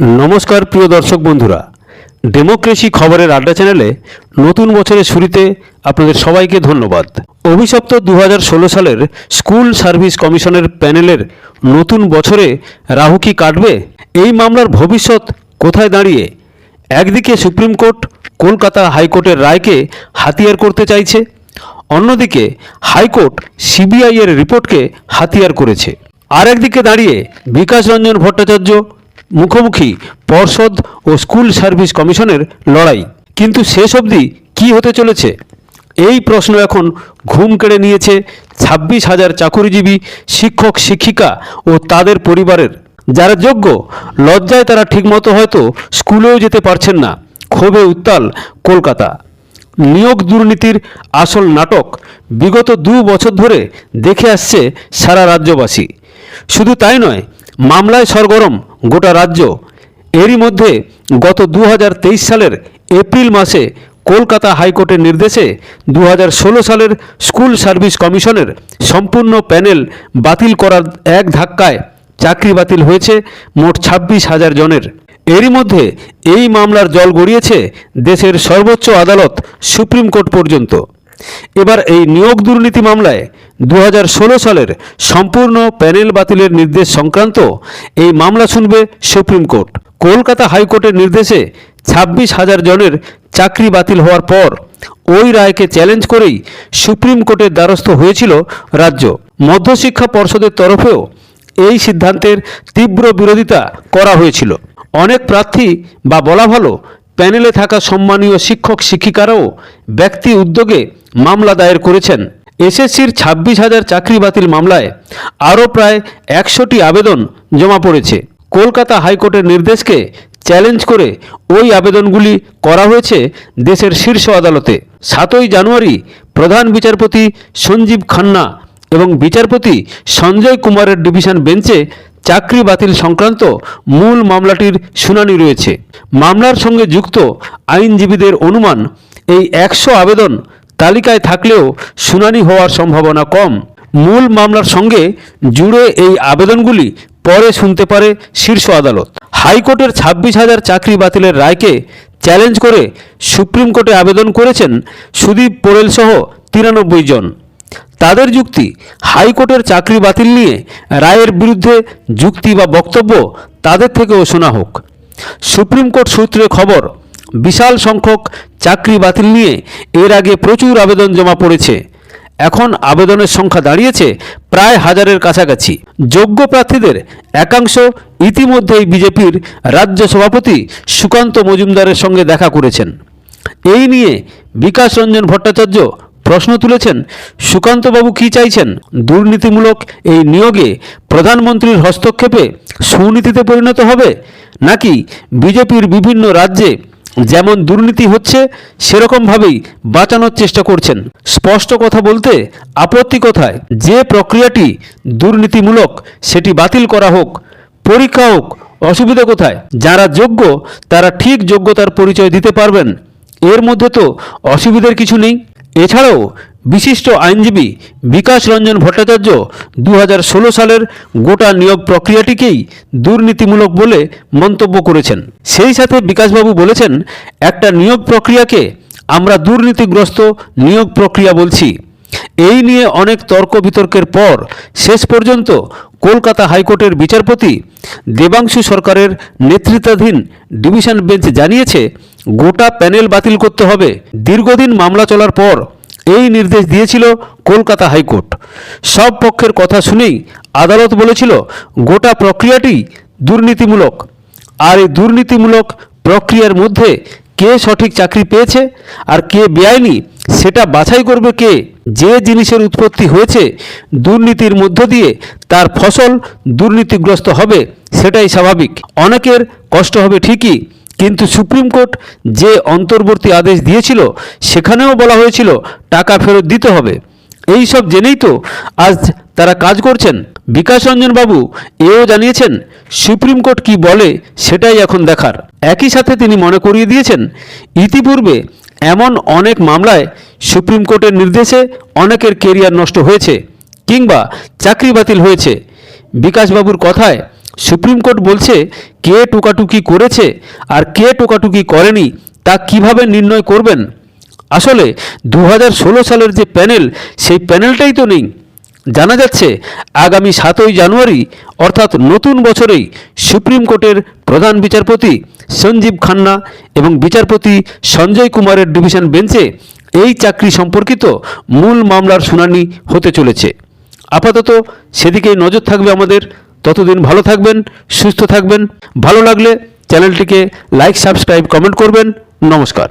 নমস্কার, প্রিয় দর্শক বন্ধুরা। ডেমোক্রেসি খবরের আড্ডা চ্যানেলে নতুন বছরের শুরুতে আপনাদের সবাইকে ধন্যবাদ। অভিশপ্ত দু হাজার ষোলো সালের স্কুল সার্ভিস কমিশনের প্যানেলের নতুন বছরে রাহু কি কাটবে? এই মামলার ভবিষ্যৎ কোথায় দাঁড়িয়ে? একদিকে সুপ্রিম কোর্ট কলকাতা হাইকোর্টের রায়কে হাতিয়ার করতে চাইছে, অন্যদিকে হাইকোর্ট সিবিআই এর রিপোর্টকে হাতিয়ার করেছে। আর একদিকে দাঁড়িয়ে বিকাশ রঞ্জন ভট্টাচার্য মুখোমুখি পর্ষদ ও স্কুল সার্ভিস কমিশনের লড়াই। কিন্তু শেষ অবধি কী হতে চলেছে? এই প্রশ্ন এখন ঘুম কেড়ে নিয়েছে ছাব্বিশ হাজার চাকুরিজীবী শিক্ষক, শিক্ষিকা ও তাদের পরিবারের। যারা যোগ্য, লজ্জায় তারা ঠিকমতো হয়তো স্কুলেও যেতে পারছেন না। ক্ষোভে উত্তাল কলকাতা। নিয়োগ দুর্নীতির আসল নাটক বিগত দু বছর ধরে দেখে আসছে সারা রাজ্যবাসী। শুধু তাই নয়, মামলায় সরগরম গোটা রাজ্য। এরই মধ্যে গত দু হাজার তেইশ সালের এপ্রিল মাসে কলকাতা হাইকোর্টের নির্দেশে দু হাজার ষোলো সালের স্কুল সার্ভিস কমিশনের সম্পূর্ণ প্যানেল বাতিল করার এক ধাক্কায় চাকরি বাতিল হয়েছে মোট ছাব্বিশ হাজার জনের। এরই মধ্যে এই মামলার জল গড়িয়েছে দেশের সর্বোচ্চ আদালত সুপ্রিম কোর্ট পর্যন্ত। এবার এই নিয়োগ দুর্নীতি মামলায় দু হাজার ষোলো সালের সম্পূর্ণ প্যানেল বাতিলের নির্দেশ সংক্রান্ত এই মামলা শুনবে সুপ্রিম কোর্ট। কলকাতা হাইকোর্টের নির্দেশে ছাব্বিশ হাজার জনের চাকরি বাতিল হওয়ার পর ওই রায়কে চ্যালেঞ্জ করেই সুপ্রিম কোর্টের দ্বারস্থ হয়েছিল রাজ্য। মধ্যশিক্ষা পর্ষদের তরফেও এই সিদ্ধান্তের তীব্র বিরোধিতা করা হয়েছিল। অনেক প্রার্থী বা বলা ভালো প্যানেলে থাকা সম্মানীয় শিক্ষক শিক্ষিকারাও ব্যক্তি উদ্যোগে মামলা দায়ের করেছেন। এসএসসির ছাব্বিশ হাজার চাকরি বাতিল মামলায় আরও প্রায় একশোটি আবেদন জমা পড়েছে। কলকাতা হাইকোর্টের নির্দেশকে চ্যালেঞ্জ করে ওই আবেদনগুলি করা হয়েছে দেশের শীর্ষ আদালতে। সাতই জানুয়ারি প্রধান বিচারপতি সঞ্জীব খান্না এবং বিচারপতি সঞ্জয় কুমারের ডিভিশন বেঞ্চে চাকরি বাতিল সংক্রান্ত মূল মামলাটির শুনানি রয়েছে। মামলার সঙ্গে যুক্ত আইনজীবীদের অনুমান, এই একশো আবেদন তালিকায় থাকলেও শুনানি হওয়ার সম্ভাবনা কম। মূল মামলার সঙ্গে জুড়ে এই আবেদনগুলি পরে শুনতে পারে শীর্ষ আদালত। হাইকোর্টের ছাব্বিশ হাজার চাকরি বাতিলের রায়কে চ্যালেঞ্জ করে সুপ্রিম কোর্টে আবেদন করেছেন সুদীপ পোরেল সহ তিরানব্বই জন। তাদের যুক্তি, হাইকোর্টের চাকরি বাতিল নিয়ে রায়ের বিরুদ্ধে যুক্তি বা বক্তব্য তাদের থেকেও শোনা হোক। সুপ্রিম কোর্ট সূত্রে খবর বিশাল সংখ্যক চাকরি বাতিল নিয়ে এর আগে প্রচুর আবেদন জমা পড়েছে। এখন আবেদনের সংখ্যা দাঁড়িয়েছে প্রায় হাজারের কাছাকাছি। যোগ্য প্রার্থীদের একাংশ ইতিমধ্যেই বিজেপির রাজ্য সভাপতি সুকান্ত মজুমদারের সঙ্গে দেখা করেছেন। এই নিয়ে বিকাশ রঞ্জন ভট্টাচার্য প্রশ্ন তুলেছেন, সুকান্তবাবু কী চাইছেন? দুর্নীতিমূলক এই নিয়োগে প্রধানমন্ত্রীর হস্তক্ষেপে সুনীতিতে পরিণত হবে? নাকি বিজেপির বিভিন্ন রাজ্যে যেমন দুর্নীতি হচ্ছে, সেরকমভাবেই বাঁচানোর চেষ্টা করছেন। স্পষ্ট কথা বলতে, আপত্তি কথায় যে প্রক্রিয়াটি দুর্নীতিমূলক, সেটি বাতিল করা হোক, পরীক্ষা হোক, অসুবিধা কোথায়, যারা যোগ্য, তারা ঠিক যোগ্যতার পরিচয় দিতে পারবেন। এর মধ্যে তো অসুবিধার কিছু নেই। এছাড়াও বিশিষ্ট আইনজীবী বিকাশ রঞ্জন ভট্টাচার্য দু হাজার ষোলো সালের গোটা নিয়োগ প্রক্রিয়াটিকেই দুর্নীতিমূলক বলে মন্তব্য করেছেন। সেই সাথে বিকাশবাবু বলেছেন, একটা নিয়োগ প্রক্রিয়াকে আমরা দুর্নীতিগ্রস্ত নিয়োগ প্রক্রিয়া বলছি। এই নিয়ে অনেক তর্ক বিতর্কের পর শেষ পর্যন্ত কলকাতা হাইকোর্টের বিচারপতি দেবাংশু সরকারের নেতৃত্বাধীন ডিভিশন বেঞ্চ জানিয়েছে, গোটা প্যানেল বাতিল করতে হবে। দীর্ঘদিন মামলা চলার পর এই নির্দেশ দিয়েছিল কলকাতা হাইকোর্ট। সব পক্ষের কথা শুনেই আদালত বলেছিল, গোটা প্রক্রিয়াটি দুর্নীতিমূলক। আর এই দুর্নীতিমূলক প্রক্রিয়ার মধ্যে কে সঠিক চাকরি পেয়েছে আর কে বেআইনি, সেটা বাছাই করবে কে? যে জিনিসের উৎপত্তি হয়েছে দুর্নীতির মধ্য দিয়ে তার ফসল দুর্নীতিগ্রস্ত হবে, সেটাই স্বাভাবিক। অনেকের কষ্ট হবে ঠিকই কিন্তু সুপ্রিম কোর্ট যে অন্তর্বর্তী আদেশ দিয়েছিল, সেখানেও বলা হয়েছিল টাকা ফেরত দিতে হবে। এই সব জেনেই তো আজ তারা কাজ করছেন। বিকাশ রঞ্জন বাবু এও জানিয়েছেন, সুপ্রিম কোর্ট কি বলে সেটাই এখন দেখার। একই সাথে তিনি মনে করিয়ে দিয়েছেন, ইতিপূর্বে এমন অনেক মামলায় সুপ্রিম কোর্টের নির্দেশে অনেকের কেরিয়ার নষ্ট হয়েছে কিংবা চাকরি বাতিল হয়েছে। বিকাশবাবুর কথায় সুপ্রিম কোর্ট বলছে, কে টোকাটুকি করেছে আর কে টোকাটুকি করেনি, তা কীভাবে নির্ণয় করবেন? আসলে দু হাজার ষোলো সালের যে প্যানেল, সেই প্যানেলটাই তো নেই। জানা যাচ্ছে, আগামী সাতই জানুয়ারি, অর্থাৎ নতুন বছরেই, সুপ্রিম কোর্টের প্রধান বিচারপতি সঞ্জীব খান্না এবং বিচারপতি সঞ্জয় কুমারের ডিভিশন বেঞ্চে এই চাকরি সম্পর্কিত মূল মামলার শুনানি হতে চলেছে। আপাতত সেদিকেই নজর থাকবে আমাদের। ততদিন ভালো থাকবেন সুস্থ থাকবেন। ভালো লাগলে চ্যানেলটিকে লাইক সাবস্ক্রাইব কমেন্ট করবেন। নমস্কার।